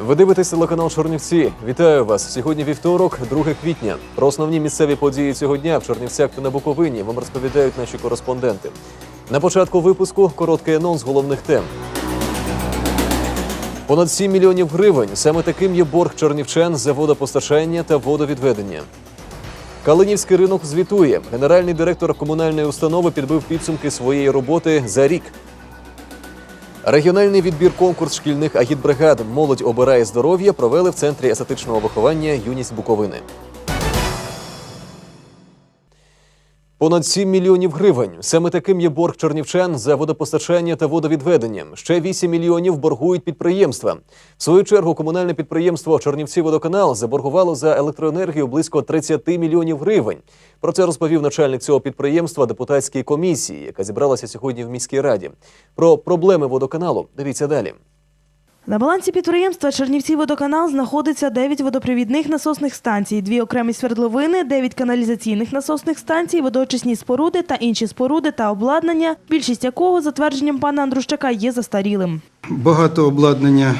Ви дивитесь телеканал Чорнівці. Вітаю вас. Сьогодні вівторок, 2 квітня. Про основні місцеві події цього дня в Чорнівцях та на Буковині вам розповідають наші кореспонденти. На початку випуску короткий анонс головних тем. Понад 7 мільйонів гривень. Саме таким є борг чернівчан за водопостачання та водовідведення. Калинівський ринок звітує. Генеральний директор комунальної установи підбив підсумки своєї роботи за рік. Регіональний відбір конкурс шкільних агітбригад Молодь обирає здоров'я провели в центрі естетичного виховання Юність Буковини. Понад 7 мільйонів гривень. Саме таким є борг чернівчан за водопостачання та водовідведення. Ще 8 мільйонів боргують підприємства. В свою чергу комунальне підприємство Чернівці Водоканал заборгувало за електроенергію близько 30 мільйонів гривень. Про це розповів начальник цього підприємства депутатській комісії, яка зібралася сьогодні в міській раді. Про проблеми водоканалу дивіться далі. На балансі підприємства Чернівці водоканал знаходиться 9 водопровідних насосних станцій, дві окремі свердловини, 9 каналізаційних насосних станцій, водоочисні споруди та інші споруди та обладнання, більшість якого, за твердженням пана Андрущака, є застарілим. Багато обладнання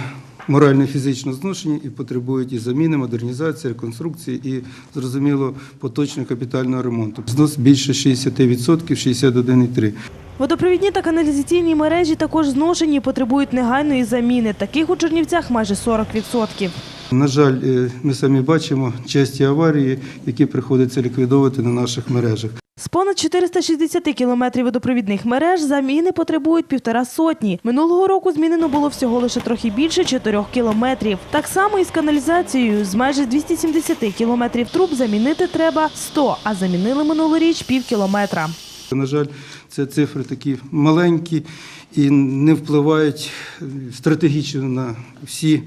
морально-фізично зношені і потребують і заміни, модернізації, реконструкції і, зрозуміло, поточного капітального ремонту. Знос більше 60%, 61,3%. Водопровідні та каналізаційні мережі також зношені і потребують негайної заміни. Таких у Чернівцях майже 40%. На жаль, е, ми самі бачимо часті аварії, які приходиться ліквідовувати на наших мережах. З понад 460 кілометрів водопровідних мереж заміни потребують півтора сотні. Минулого року змінено було всього лише трохи більше 4 кілометрів. Так само і з каналізацією. З майже 270 кілометрів труб замінити треба 100, а замінили минулоріч пів кілометра. На жаль, це цифри такі маленькі і не впливають стратегічно на всі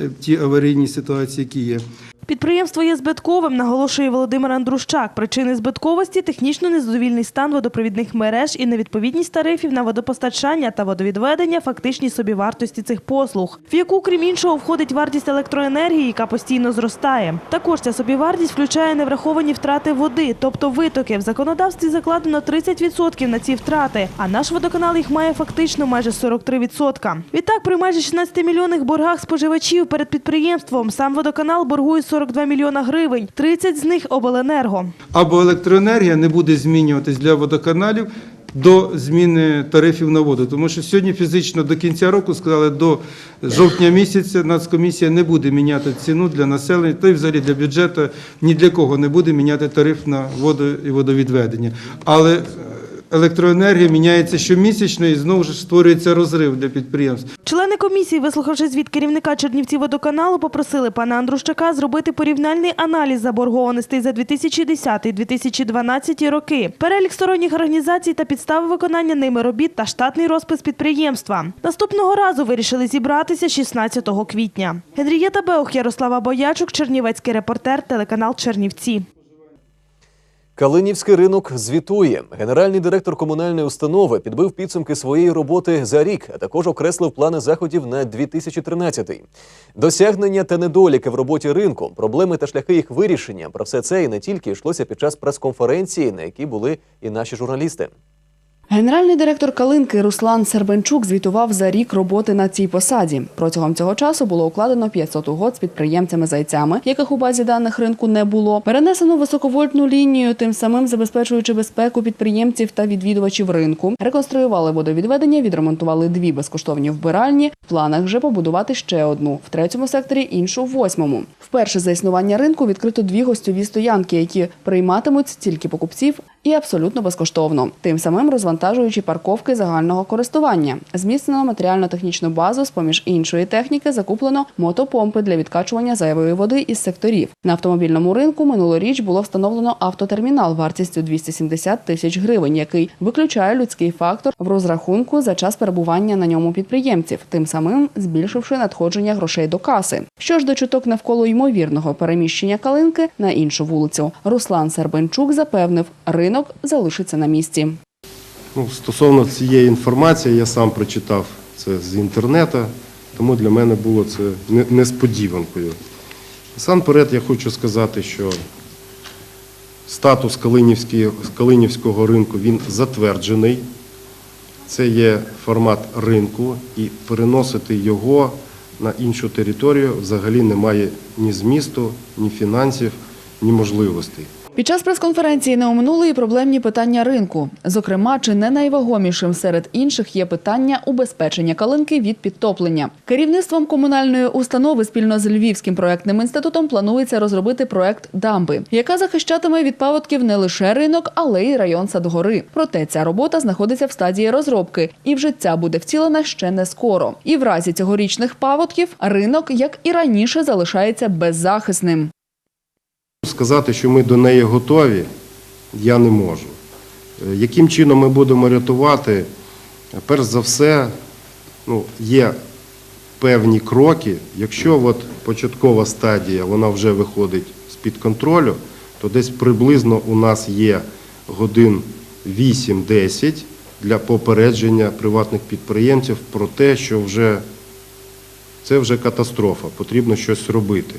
е, ті аварійні ситуації, які є. Підприємство є збитковим, наголошує Володимир Андрущак. Причини збитковості – технічно незадовільний стан водопровідних мереж і невідповідність тарифів на водопостачання та водовідведення фактичній собівартості цих послуг, в яку, крім іншого, входить вартість електроенергії, яка постійно зростає. Також ця собівартість включає невраховані втрати води, тобто витоки. В законодавстві закладено 30% на ці втрати, а наш водоканал їх має фактично майже 43%. Відтак, при майже 16 мільйонних боргах споживачів перед підприємством сам водоканал боргує 42 мільйона гривень, 30 з них обленерго. Або електроенергія не буде змінюватись для водоканалів до зміни тарифів на воду. Тому що сьогодні фізично до кінця року сказали, до жовтня місяця Нацкомісія не буде міняти ціну для населення, та й взагалі для бюджету ні для кого не буде міняти тариф на воду і водовідведення. Але електроенергія міняється щомісячно і знову ж створюється розрив для підприємств. Члени комісії, вислухавши звіт керівника Чернівці водоканалу, попросили пана Андрущака зробити порівняльний аналіз заборгованостей за 2010-2012 роки, перелік сторонніх організацій та підстави виконання ними робіт та штатний розпис підприємства. Наступного разу вирішили зібратися 16 квітня. Генрієта Беух, Ярослава Боячук, Чернівецький репортер, телеканал Чернівці. Калинівський ринок звітує. Генеральний директор комунальної установи підбив підсумки своєї роботи за рік, а також окреслив плани заходів на 2013. Досягнення та недоліки в роботі ринку, проблеми та шляхи їх вирішення. Про все це і не тільки йшлося під час прес-конференції, на якій були і наші журналісти. Генеральний директор Калинки Руслан Сербенчук звітував за рік роботи на цій посаді. Протягом цього часу було укладено 500 угод з підприємцями-зайцями, яких у базі даних ринку не було. Перенесено високовольтну лінію, тим самим забезпечуючи безпеку підприємців та відвідувачів ринку. Реконструювали водовідведення, відремонтували дві безкоштовні вбиральні. В планах вже побудувати ще одну в третьому секторі, іншу в восьмому. Вперше за існування ринку відкрито дві гостьові стоянки, які прийматимуть тільки покупців і абсолютно безкоштовно, тим самим розвантажуючи парковки загального користування. Зміцнено матеріально-технічну базу, з поміж іншої техніки закуплено мотопомпи для відкачування зайвої води із секторів. На автомобільному ринку минулоріч було встановлено автотермінал вартістю 270 тисяч гривень, який виключає людський фактор в розрахунку за час перебування на ньому підприємців, тим самим збільшивши надходження грошей до каси. Що ж до чуток навколо ймовірного переміщення калинки на іншу вулицю, Руслан Сербенчук запевнив, ринок залишиться на місці. Ну, стосовно цієї інформації, я сам прочитав це з інтернету, тому для мене було це не- несподіванкою. Насамперед я хочу сказати, що статус Калинівського ринку він затверджений. Це є формат ринку, і переносити його на іншу територію взагалі немає ні змісту, ні фінансів, ні можливостей. Під час прес-конференції не оминули і проблемні питання ринку. Зокрема, чи не найвагомішим серед інших є питання убезпечення калинки від підтоплення. Керівництвом комунальної установи спільно з Львівським проектним інститутом планується розробити проект дамби, яка захищатиме від паводків не лише ринок, але й район Садгори. Проте ця робота знаходиться в стадії розробки, і в життя буде втілена ще не скоро. І в разі цьогорічних паводків ринок, як і раніше, залишається беззахисним. Сказати, що ми до неї готові, я не можу. Е, Яким чином ми будемо рятувати? Перш за все, ну, є певні кроки. Якщо от початкова стадія вона вже виходить з-під контролю, то десь приблизно у нас є годин 8-10 для попередження приватних підприємців про те, що вже це вже катастрофа, потрібно щось робити.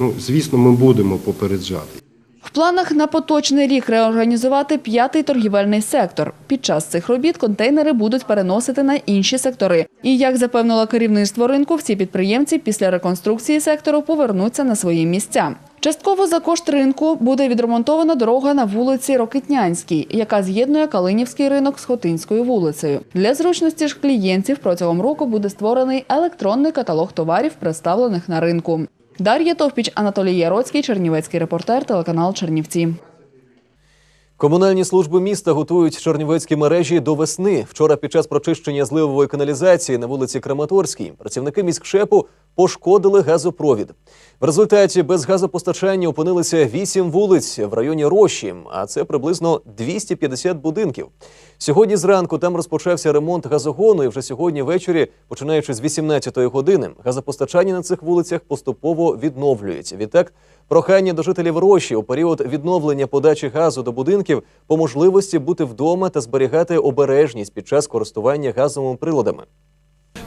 Ну, звісно, ми будемо попереджати. В планах на поточний рік реорганізувати п'ятий торгівельний сектор. Під час цих робіт контейнери будуть переносити на інші сектори. І як запевнило керівництво ринку, всі підприємці після реконструкції сектору повернуться на свої місця. Частково за кошт ринку буде відремонтована дорога на вулиці Рокитнянській, яка з'єднує Калинівський ринок з Хотинською вулицею. Для зручності ж клієнтів протягом року буде створений електронний каталог товарів, представлених на ринку. Дар'я Товпіч, Анатолій Яроцький, Чернівецький репортер, телеканал Чернівці. Комунальні служби міста готують чернівецькі мережі до весни. Вчора під час прочищення зливової каналізації на вулиці Краматорській працівники міськшепу пошкодили газопровід. В результаті без газопостачання опинилися вісім вулиць в районі Рощі, а це приблизно 250 будинків. Сьогодні зранку там розпочався ремонт газогону, і вже сьогодні ввечері, починаючи з 18-ї години, газопостачання на цих вулицях поступово відновлюється. Відтак, прохання до жителів Рощі у період відновлення подачі газу до будинків по можливості бути вдома та зберігати обережність під час користування газовими приладами.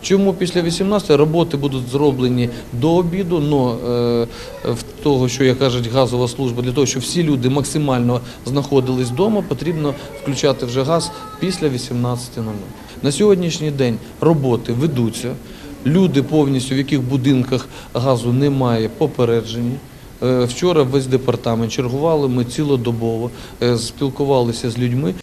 Чому після 18 роботи будуть зроблені до обіду, але в того, що як кажуть, газова служба, для того, щоб всі люди максимально знаходились вдома, потрібно включати вже газ після 18.00. На сьогоднішній день роботи ведуться. Люди повністю, в яких будинках газу немає, попереджені. Е, Вчора весь департамент чергували ми цілодобово, е, спілкувалися з людьми.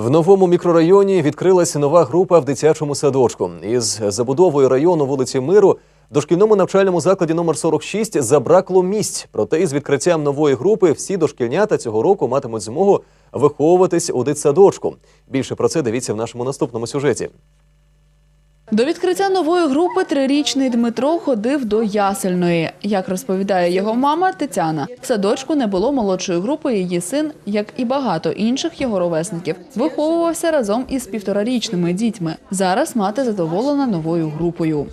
В новому мікрорайоні відкрилася нова група в дитячому садочку. Із забудовою району вулиці Миру дошкільному навчальному закладі номер 46 забракло місць. Проте із відкриттям нової групи всі дошкільнята цього року матимуть змогу виховуватись у дитсадочку. Більше про це дивіться в нашому наступному сюжеті. До відкриття нової групи трирічний Дмитро ходив до ясельної. Як розповідає його мама Тетяна, в садочку не було молодшої групи. Її син, як і багато інших його ровесників, виховувався разом із півторарічними дітьми. Зараз мати задоволена новою групою.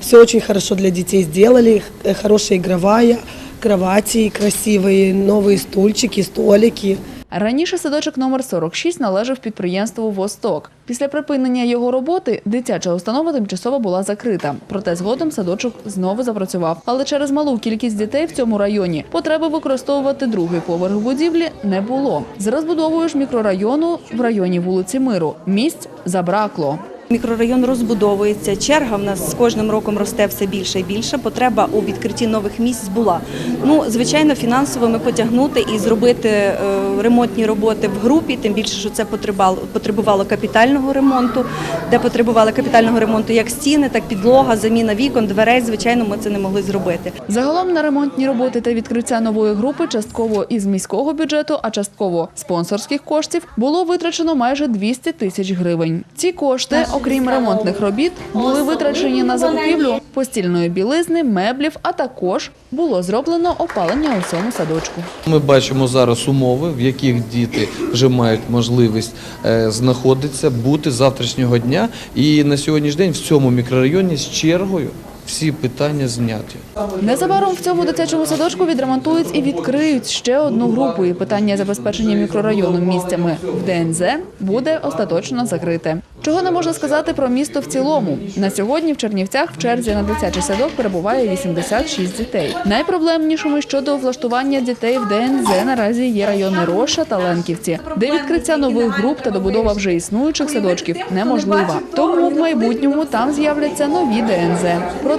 Все очень хорошо для детей сделали, э, хорошая игровая, кровати красивые, новые стульчики, столики. Раніше садочок номер 46 належав підприємству Восток. Після припинення його роботи дитяча установа тимчасово була закрита. Проте згодом садочок знову запрацював. Але через малу кількість дітей в цьому районі потреби використовувати другий поверх будівлі не було. З розбудовою ж мікрорайону в районі вулиці Миру місць забракло. Мікрорайон розбудовується. Черга в нас з кожним роком росте все більше і більше. Потреба у відкритті нових місць була. Ну, звичайно, фінансово ми потягнути і зробити е, ремонтні роботи в групі, тим більше, що це потребувало, потребувало капітального ремонту, де потребували капітального ремонту як стіни, так підлога, заміна вікон, дверей. Звичайно, ми це не могли зробити. Загалом на ремонтні роботи та відкриття нової групи частково із міського бюджету, а частково спонсорських коштів було витрачено майже 200 тисяч гривень. Ці кошти, окрім ремонтних робіт, були витрачені на закупівлю постільної білизни, меблів, а також було зроблено опалення у цьому садочку. Ми бачимо зараз умови, в яких діти вже мають можливість е, знаходитися, бути завтрашнього дня. І на сьогоднішній день в цьому мікрорайоні з чергою всі питання зняті. Незабаром в цьому дитячому садочку відремонтують і відкриють ще одну групу. І питання забезпечення мікрорайону місцями в ДНЗ буде остаточно закрите. Чого не можна сказати про місто в цілому? На сьогодні в Чернівцях в черзі на дитячий садок перебуває 86 дітей. Найпроблемнішими щодо влаштування дітей в ДНЗ наразі є райони Роша та Ленківці, де відкриття нових груп та добудова вже існуючих садочків неможлива. Тому в майбутньому там з'являться нові ДНЗ.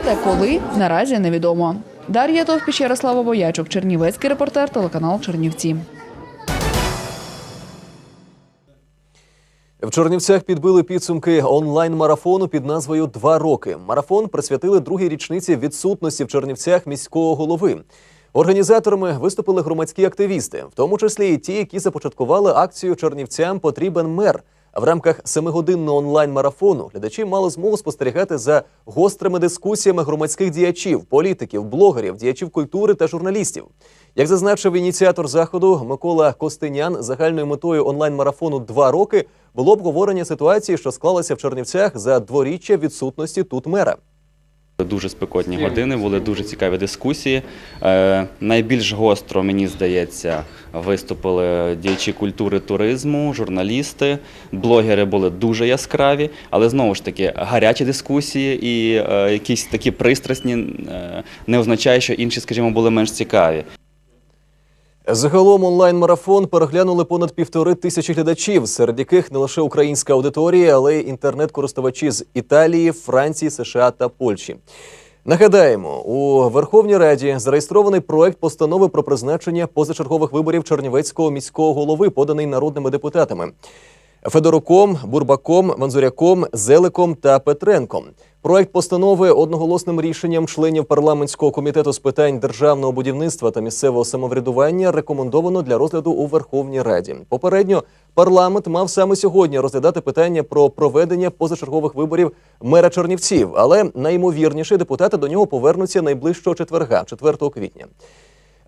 Проте коли наразі невідомо. Дар'я Товпіч, Ярослава Боячук, Чернівецький репортер, телеканал Чернівці. В Чернівцях підбили підсумки онлайн-марафону під назвою Два роки. Марафон присвятили другій річниці відсутності в Чернівцях міського голови. Організаторами виступили громадські активісти, в тому числі і ті, які започаткували акцію Чернівцям потрібен мер. В рамках семигодинного онлайн-марафону глядачі мали змогу спостерігати за гострими дискусіями громадських діячів, політиків, блогерів, діячів культури та журналістів. Як зазначив ініціатор заходу Микола Костинян, загальною метою онлайн-марафону два роки було обговорення ситуації, що склалася в Чернівцях за дворіччя відсутності тут мера. Дуже спекотні години, були дуже цікаві дискусії. Е, найбільш гостро, мені здається, виступили діячі культури туризму, журналісти, блогери були дуже яскраві, але знову ж таки гарячі дискусії і е, якісь такі пристрасні е, не означає, що інші, скажімо, були менш цікаві. Загалом онлайн-марафон переглянули понад півтори тисячі глядачів, серед яких не лише українська аудиторія, але й інтернет-користувачі з Італії, Франції, США та Польщі. Нагадаємо, у Верховній Раді зареєстрований проект постанови про призначення позачергових виборів Чернівецького міського голови, поданий народними депутатами. Федоруком, Бурбаком, Манзуряком, Зеликом та Петренком. Проект постанови одноголосним рішенням членів парламентського комітету з питань державного будівництва та місцевого самоврядування рекомендовано для розгляду у Верховній Раді. Попередньо парламент мав саме сьогодні розглядати питання про проведення позачергових виборів мера Чернівців, але найімовірніше депутати до нього повернуться найближчого четверга, 4 квітня.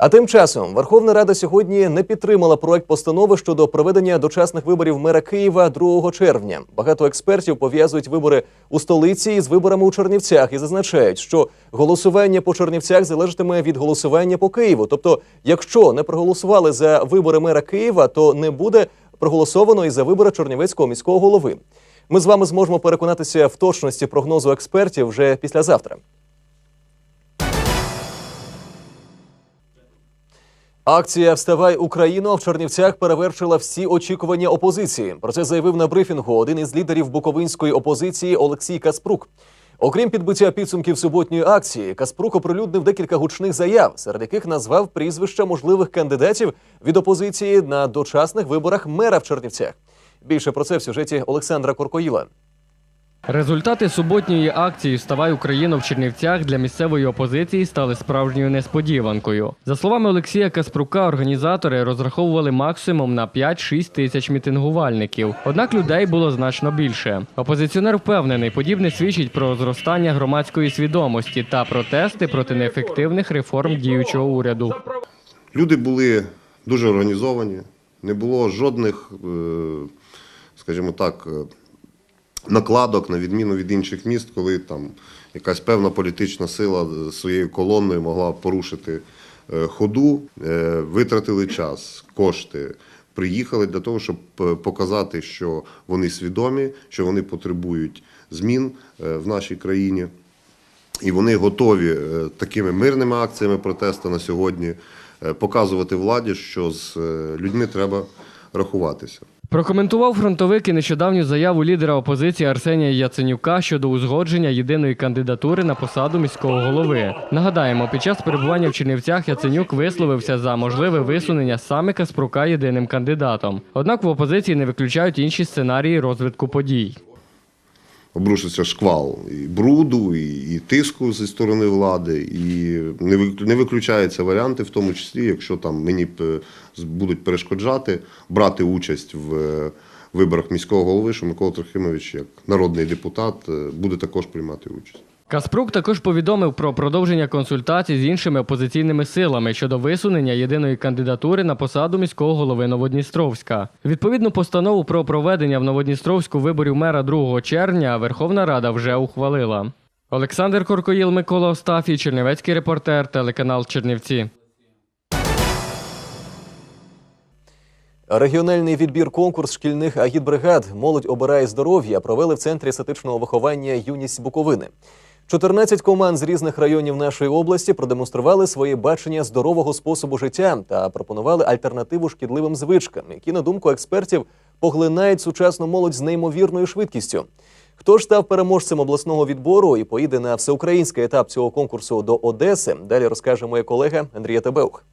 А тим часом Верховна Рада сьогодні не підтримала проект постанови щодо проведення дочасних виборів мера Києва 2 червня. Багато експертів пов'язують вибори у столиці із виборами у Чернівцях і зазначають, що голосування по Чернівцях залежатиме від голосування по Києву. Тобто, якщо не проголосували за вибори мера Києва, то не буде проголосовано і за вибори Чернівецького міського голови. Ми з вами зможемо переконатися в точності прогнозу експертів вже післязавтра. Акція Вставай Україно в Чернівцях перевершила всі очікування опозиції. Про це заявив на брифінгу один із лідерів буковинської опозиції Олексій Каспрук. Окрім підбиття підсумків суботньої акції, Каспрук оприлюднив декілька гучних заяв, серед яких назвав прізвища можливих кандидатів від опозиції на дочасних виборах мера в Чернівцях. Більше про це в сюжеті Олександра Коркоїла. Результати суботньої акції Вставай Україно в Чернівцях для місцевої опозиції стали справжньою несподіванкою. За словами Олексія Каспрука, організатори розраховували максимум на 5-6 тисяч мітингувальників. Однак людей було значно більше. Опозиціонер впевнений, подібне свідчить про зростання громадської свідомості та протести проти неефективних реформ діючого уряду. Люди були дуже організовані, не було жодних, е, скажімо так, е, накладок на відміну від інших міст, коли там якась певна політична сила своєю колонною могла порушити е, ходу, Е, витратили час, кошти. Приїхали для того, щоб е, показати, що вони свідомі, що вони потребують змін в нашій країні. І вони готові такими мирними акціями протесту на сьогодні показувати владі, що з людьми треба рахуватися. Прокоментував фронтовик і нещодавню заяву лідера опозиції Арсенія Яценюка щодо узгодження єдиної кандидатури на посаду міського голови. Нагадаємо, під час перебування в Чернівцях Яценюк висловився за можливе висунення саме Каспрука єдиним кандидатом. Однак в опозиції не виключають інші сценарії розвитку подій. Обрушився шквал і бруду, і, і тиску зі сторони влади, і не вик- не виключаються варіанти, в тому числі, якщо там мені п- будуть перешкоджати брати участь в е, виборах міського голови, що Микола Трохимович, як народний депутат, е, буде також приймати участь. Каспрук також повідомив про продовження консультацій з іншими опозиційними силами щодо висунення єдиної кандидатури на посаду міського голови Новодністровська. Відповідну постанову про проведення в Новодністровську виборів мера 2 червня Верховна Рада вже ухвалила. Олександр Коркоїл, Микола Остафій, Чернівецький репортер, телеканал Чернівці. Регіональний відбір конкурс шкільних агітбригад Молодь обирає здоров'я провели в центрі естетичного виховання Юність Буковини. 14 команд з різних районів нашої області продемонстрували своє бачення здорового способу життя та пропонували альтернативу шкідливим звичкам, які, на думку експертів, поглинають сучасну молодь з неймовірною швидкістю. Хто ж став переможцем обласного відбору і поїде на всеукраїнський етап цього конкурсу до Одеси? Далі розкаже моя колега Андрія Тебеух.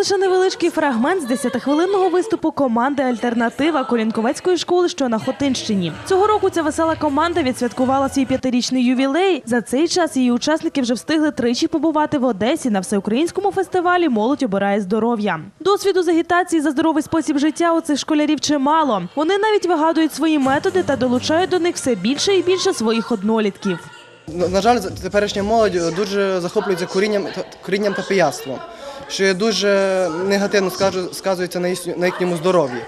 Лише невеличкий фрагмент з 10-хвилинного виступу команди Альтернатива Колінковецької школи, що на Хотинщині. Цього року ця весела команда відсвяткувала свій п'ятирічний ювілей. За цей час її учасники вже встигли тричі побувати в Одесі на всеукраїнському фестивалі Молодь обирає здоров'я. Досвіду з агітації за здоровий спосіб життя у цих школярів чимало. Вони навіть вигадують свої методи та долучають до них все більше і більше своїх однолітків. На жаль, теперішня молодь дуже захоплюється курінням, курінням та пияцтвом, що є дуже негативно сказується на їхньому здоров'ї.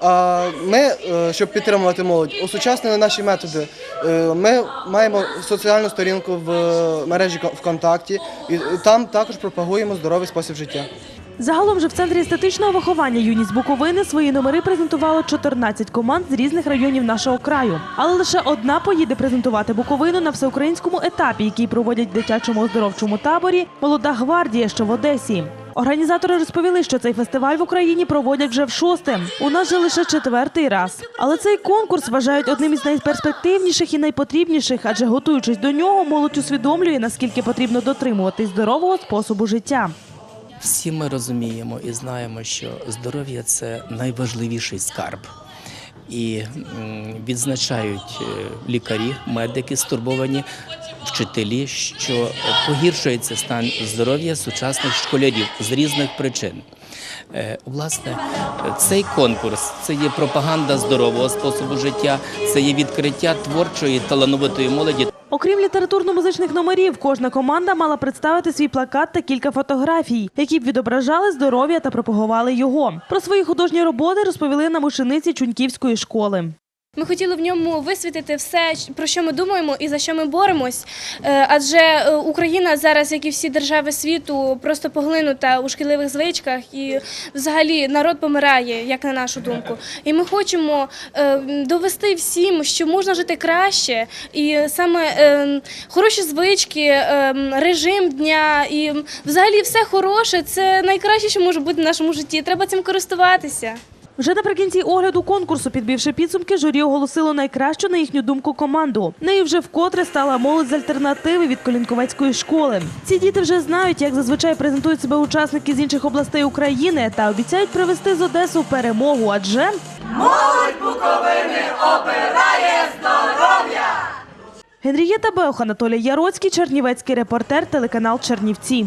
А ми, е, щоб підтримувати молодь, осучаснили наші методи. Е, Ми маємо соціальну сторінку в е, мережі ВКонтакті, і там також пропагуємо здоровий спосіб життя. Загалом же в центрі естетичного виховання юність Буковини свої номери презентувало 14 команд з різних районів нашого краю. Але лише одна поїде презентувати Буковину на всеукраїнському етапі, який проводять в дитячому оздоровчому таборі Молода гвардія, що в Одесі. Організатори розповіли, що цей фестиваль в Україні проводять вже в шосте. У нас же лише четвертий раз. Але цей конкурс вважають одним із найперспективніших і найпотрібніших, адже готуючись до нього, молодь усвідомлює, наскільки потрібно дотримуватись здорового способу життя. Всі ми розуміємо і знаємо, що здоров'я це найважливіший скарб. І відзначають е, лікарі, медики стурбовані, вчителі, що погіршується стан здоров'я сучасних школярів з різних причин. Е, Власне, цей конкурс це є пропаганда здорового способу життя, це є відкриття творчої талановитої молоді. Окрім літературно-музичних номерів, кожна команда мала представити свій плакат та кілька фотографій, які б відображали здоров'я та пропагували його. Про свої художні роботи розповіли на мушениці Чуньківської школи. Ми хотіли в ньому висвітити все, про що ми думаємо і за що ми боремось. Е, Адже е, Україна зараз, як і всі держави світу, просто поглинута у шкідливих звичках, і взагалі народ помирає, як на нашу думку. І ми хочемо е, довести всім, що можна жити краще, і саме хороші звички, режим дня і взагалі все хороше це найкраще, що може бути в нашому житті. Треба цим користуватися. Вже наприкінці огляду конкурсу, підбивши підсумки, журі оголосило найкращу на їхню думку команду. Нею вже вкотре стала молодь з альтернативи від Колінковецької школи. Ці діти вже знають, як зазвичай презентують себе учасники з інших областей України та обіцяють привезти з Одесу перемогу. Адже молодь буковини обирає Генрієта Беух, Анатолій Яроцький, Чернівецький репортер, телеканал Чернівці.